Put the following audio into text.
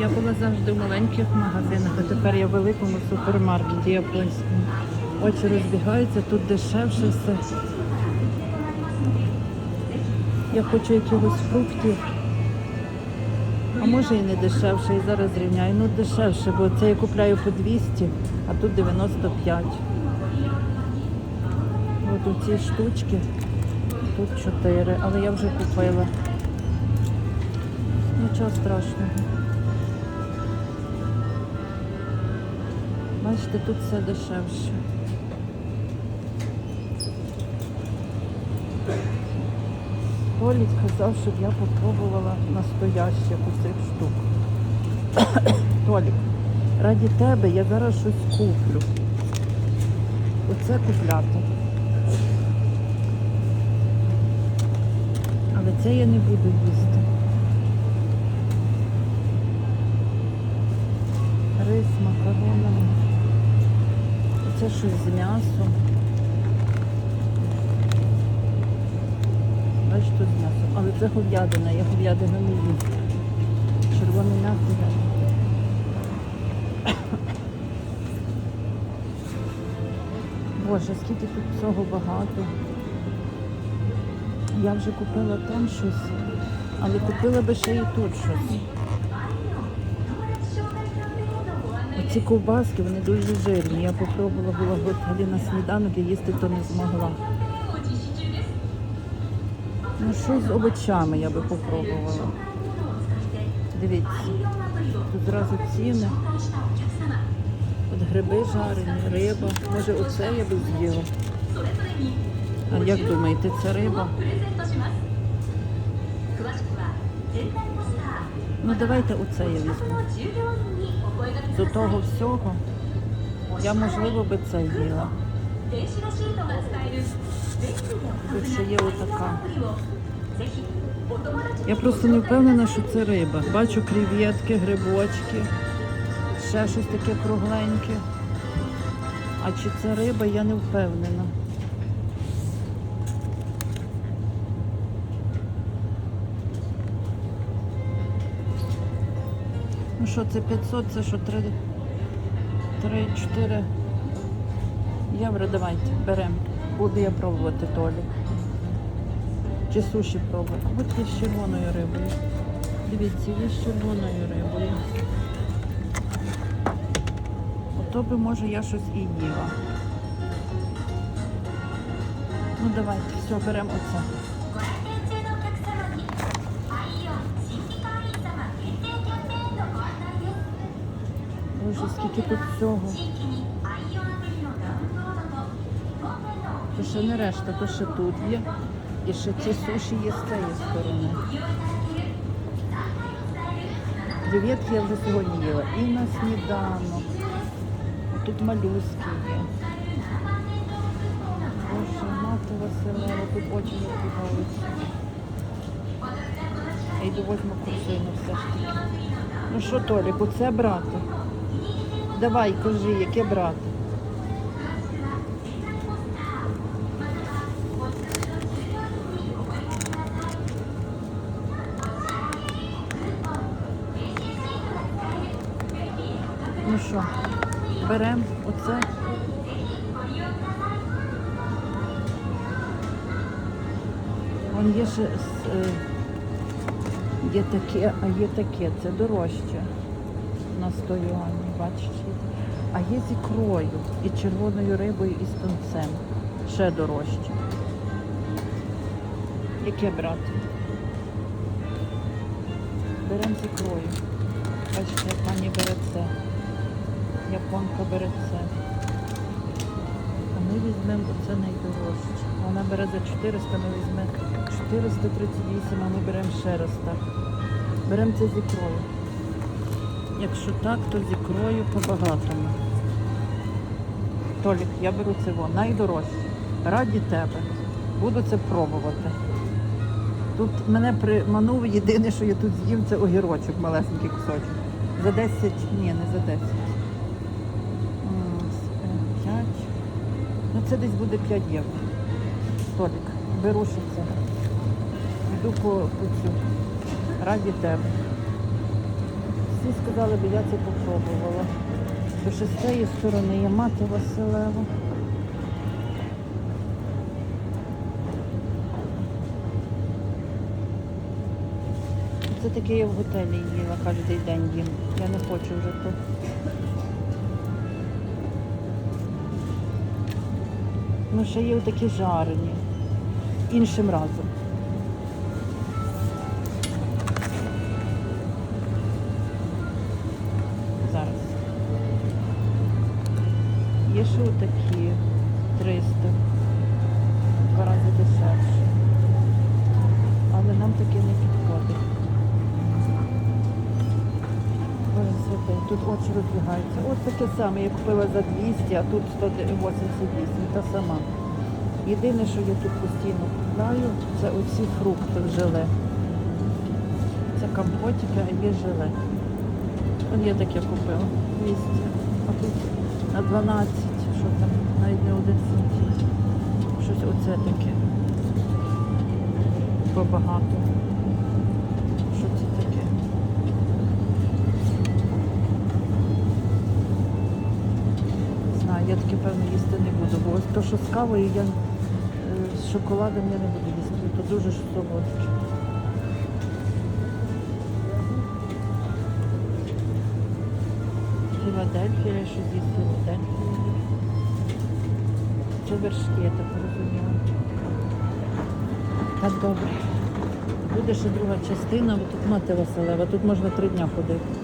Я була завжди в маленьких магазинах, а тепер я в великому супермаркеті японському. Очі розбігаються, тут дешевше все. Я хочу якихось фруктів. А може і не дешевше, і зараз рівняю. Ну дешевше, бо це я купляю по 200, а тут 95. От у ці штучки, тут 4, але я вже купила. Нічого страшного. Бачите, тут все дешевше. Толік казав, щоб я попробувала настояще цих штук. Толік, раді тебе я зараз щось куплю. Оце купляти. Але це я не буду їсти. Рис, макаронами. Це щось з м'ясом. Бачиш, тут з м'ясом. Але це говядина, я говядину не їм. Червоне м'ясо я. Боже, скільки тут всього багато. Я вже купила там щось, але купила би ще і тут щось. Оці ковбаски, вони дуже жирні. Я попробувала була взагалі на сніданок і їсти то не змогла. Ну, щось з овочами я би попробувала. Дивіться, тут зразу ціни. От гриби жарені, риба. Може оце я би з'їла. А як думаєте, це риба? Ну давайте оце я візьму. До того всього я можливо би це їла. Тут ще є отака. Я просто не впевнена, що це риба. Бачу креветки, грибочки, ще щось таке кругленьке. А чи це риба, я не впевнена. Ну що, це 500, це що 3, 3 4 євро. Давайте, беремо. Буду я пробувати Толі. Чи суші пробувати. Є з червоною рибою. Дивіться, є з червоною рибою. Ото би, може, я щось і їла. Ну давайте, все, беремо оце. скільки тут всього. То ще не решта, то ще тут є. І ще ці суші є з цієї сторони. Креветки я вже сьогодні їла. І на сніданок. Тут малюски є. Боже, мати Василева, тут очі відбігаються. Я йду возьму курсину все ж таки. Ну що, Толіку, це брати? Давай, кажи, яке брати? Ну що, беремо оце. Вон є ще е, є таке, а є таке, це дорожче 100 юанів, бачите? А є з ікрою, і червоною рибою, і з тунцем. Ще дорожче. Яке брати? Беремо з ікрою. Бачите, пані бере це. Японка бере це. А ми візьмемо оце найдорожче. Вона бере за 400, ми візьмемо 438, а ми беремо ще раз так. Беремо це з ікрою. Якщо так, то з ікрою по-багатому. Толік, я беру це во, найдорожче. Раді тебе. Буду це пробувати. Тут мене приманув єдине, що я тут з'їв, це огірочок, малесенький кусочок. За 10, ні, не за 10. М, 5. Ну це десь буде 5 євро. Толік, беру ще це. Йду по, по. Раді тебе. Всі сказали би, я це попробувала. Бо ще з цієї сторони є мати Василева. Це таке я в готелі їла кожен день їм. Я не хочу вже то. Ну, ще є такі жарені. Іншим разом. Зараз. Є ще такі 300. Два рази дешевше. Але нам таке не підходить. Боже святий, тут очі розбігаються. Ось таке саме, я купила за 200, а тут 188, та сама. Єдине, що я тут постійно купляю, це оці фрукти в желе. Це компотики, а є желе. От я таке купила. 200. А тут на 12, що там, навіть не один фунт. Щось оце таке. Побагато. Що це таке? Не знаю, я таке певно їсти не буду, бо ось то, що з кавою я е, з шоколадом я не буду їсти, то дуже солодке. Філадельфія, я щось з'їсть Філадельфія. Це вершки, я так розуміла. Так добре. Буде ще друга частина, бо тут мати Василева, тут можна три дня ходити.